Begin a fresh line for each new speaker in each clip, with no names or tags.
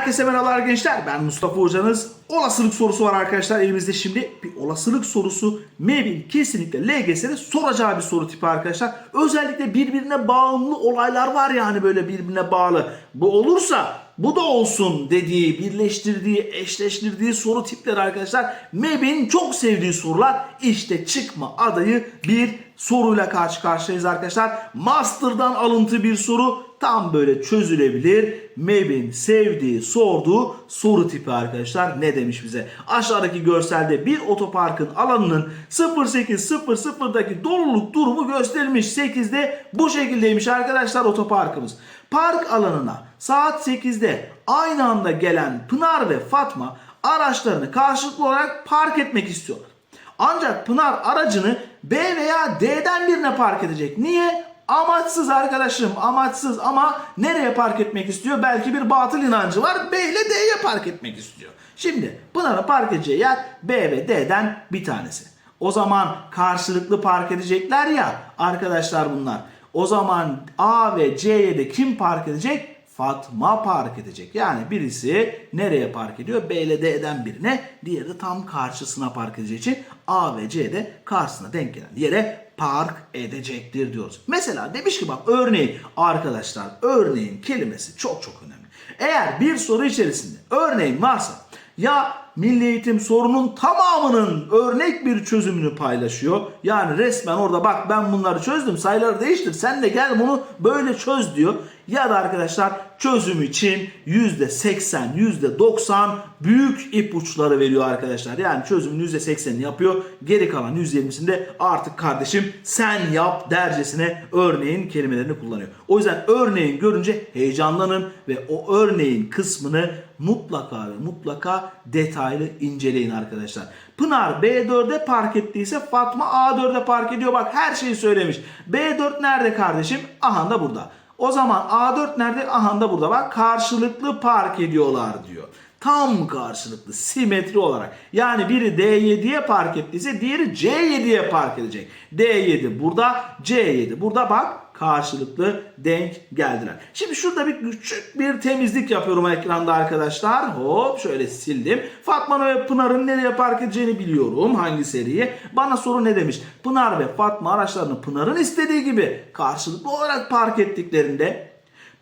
Herkese merhabalar gençler. Ben Mustafa Hocanız. Olasılık sorusu var arkadaşlar elimizde şimdi. Bir olasılık sorusu MEB'in kesinlikle LGS'de soracağı bir soru tipi arkadaşlar. Özellikle birbirine bağımlı olaylar var yani böyle birbirine bağlı. Bu olursa bu da olsun dediği, birleştirdiği, eşleştirdiği soru tipleri arkadaşlar. MEB'in çok sevdiği sorular. İşte çıkma adayı bir soruyla karşı karşıyayız arkadaşlar. Master'dan alıntı bir soru. Tam böyle çözülebilir. MEB'in sevdiği, sorduğu soru tipi arkadaşlar. Ne demiş bize? Aşağıdaki görselde bir otoparkın alanının 0800'daki doluluk durumu gösterilmiş. 8'de bu şekildeymiş arkadaşlar otoparkımız. Park alanına saat 8'de aynı anda gelen Pınar ve Fatma araçlarını karşılıklı olarak park etmek istiyorlar. Ancak Pınar aracını B veya D'den birine park edecek. Niye? Amaçsız arkadaşım amaçsız ama nereye park etmek istiyor? Belki bir batıl inancı var B ile D'ye park etmek istiyor. Şimdi Pınar'ın park edeceği yer B ve D'den bir tanesi. O zaman karşılıklı park edecekler ya arkadaşlar bunlar. O zaman A ve C'ye de kim park edecek? Fatma park edecek. Yani birisi nereye park ediyor? B ile D'den birine, diğeri de tam karşısına park edeceği A ve C de karşısına denk gelen yere park edecektir diyoruz. Mesela demiş ki bak örneğin arkadaşlar örneğin kelimesi çok çok önemli. Eğer bir soru içerisinde örneğin varsa ya Milli Eğitim sorunun tamamının örnek bir çözümünü paylaşıyor. Yani resmen orada bak ben bunları çözdüm sayıları değiştir sen de gel bunu böyle çöz diyor. Ya da arkadaşlar çözüm için %80, %90 büyük ipuçları veriyor arkadaşlar. Yani çözümün %80'ini yapıyor. Geri kalan %20'sinde artık kardeşim sen yap dercesine örneğin kelimelerini kullanıyor. O yüzden örneğin görünce heyecanlanın ve o örneğin kısmını mutlaka ve mutlaka detaylı inceleyin arkadaşlar. Pınar B4'e park ettiyse Fatma A4'e park ediyor. Bak her şeyi söylemiş. B4 nerede kardeşim? Aha da burada. O zaman A4 nerede? Aha da burada. Bak karşılıklı park ediyorlar diyor. Tam karşılıklı simetri olarak. Yani biri D7'ye park ettiyse diğeri C7'ye park edecek. D7 burada, C7 burada bak karşılıklı denk geldiler. Şimdi şurada bir küçük bir temizlik yapıyorum ekranda arkadaşlar. Hop şöyle sildim. Fatma ve Pınar'ın nereye park edeceğini biliyorum. Hangi seriye. Bana soru ne demiş? Pınar ve Fatma araçlarını Pınar'ın istediği gibi karşılıklı olarak park ettiklerinde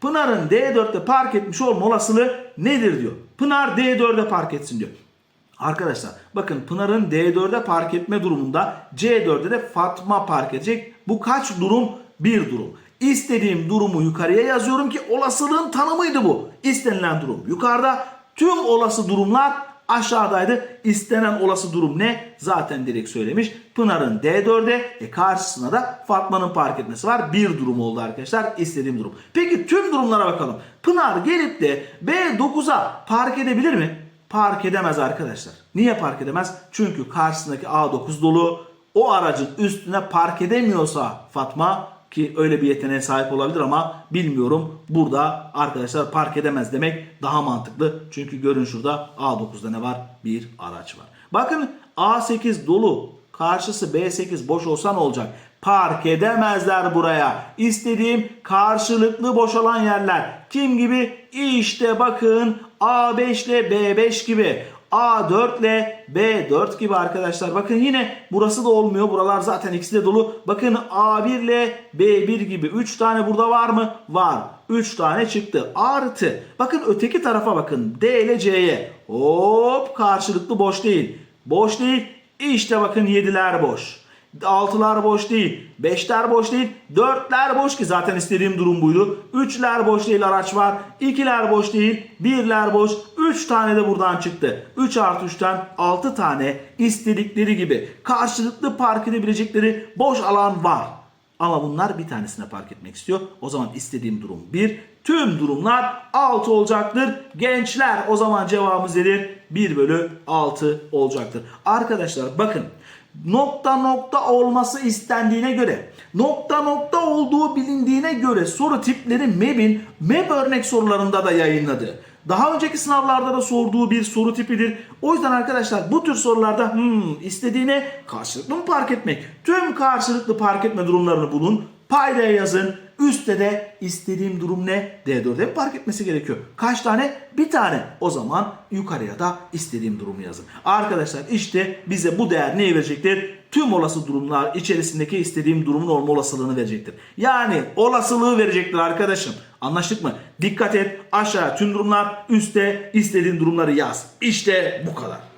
Pınar'ın D4'te park etmiş olma olasılığı nedir diyor. Pınar D4'e park etsin diyor. Arkadaşlar bakın Pınar'ın D4'e park etme durumunda C4'e de Fatma park edecek. Bu kaç durum? Bir durum. İstediğim durumu yukarıya yazıyorum ki olasılığın tanımıydı bu. İstenilen durum yukarıda. Tüm olası durumlar aşağıdaydı. İstenen olası durum ne? Zaten direkt söylemiş. Pınar'ın D4'e e karşısına da Fatma'nın park etmesi var. Bir durum oldu arkadaşlar. İstediğim durum. Peki tüm durumlara bakalım. Pınar gelip de B9'a park edebilir mi? Park edemez arkadaşlar. Niye park edemez? Çünkü karşısındaki A9 dolu. O aracın üstüne park edemiyorsa Fatma ki öyle bir yeteneğe sahip olabilir ama bilmiyorum. Burada arkadaşlar park edemez demek daha mantıklı. Çünkü görün şurada A9'da ne var? Bir araç var. Bakın A8 dolu. Karşısı B8 boş olsa ne olacak? Park edemezler buraya. İstediğim karşılıklı boş olan yerler. Kim gibi? İşte bakın A5 ile B5 gibi. A4 ile B4 gibi arkadaşlar. Bakın yine burası da olmuyor. Buralar zaten ikisi de dolu. Bakın A1 ile B1 gibi. 3 tane burada var mı? Var. 3 tane çıktı. Artı. Bakın öteki tarafa bakın. D ile C'ye. Hop karşılıklı boş değil. Boş değil. İşte bakın 7'ler boş. Altılar boş değil. Beşler boş değil. Dörtler boş ki zaten istediğim durum buydu. Üçler boş değil araç var. İkiler boş değil. Birler boş. Üç tane de buradan çıktı. 3 artı 3'ten 6 tane istedikleri gibi karşılıklı park edebilecekleri boş alan var. Ama bunlar bir tanesine park etmek istiyor. O zaman istediğim durum 1. Tüm durumlar 6 olacaktır. Gençler o zaman cevabımız nedir? 1 bölü 6 olacaktır. Arkadaşlar bakın nokta nokta olması istendiğine göre, nokta nokta olduğu bilindiğine göre soru tipleri MEB'in MEB örnek sorularında da yayınladı. Daha önceki sınavlarda da sorduğu bir soru tipidir. O yüzden arkadaşlar bu tür sorularda hmm, istediğine karşılıklı mı park etmek? Tüm karşılıklı park etme durumlarını bulun. Paydaya yazın. Üstte de istediğim durum ne? D4'e mi park etmesi gerekiyor? Kaç tane? Bir tane. O zaman yukarıya da istediğim durumu yazın. Arkadaşlar işte bize bu değer neyi verecektir? Tüm olası durumlar içerisindeki istediğim durumun olma olasılığını verecektir. Yani olasılığı verecektir arkadaşım. Anlaştık mı? Dikkat et aşağı tüm durumlar üstte istediğin durumları yaz. İşte bu kadar.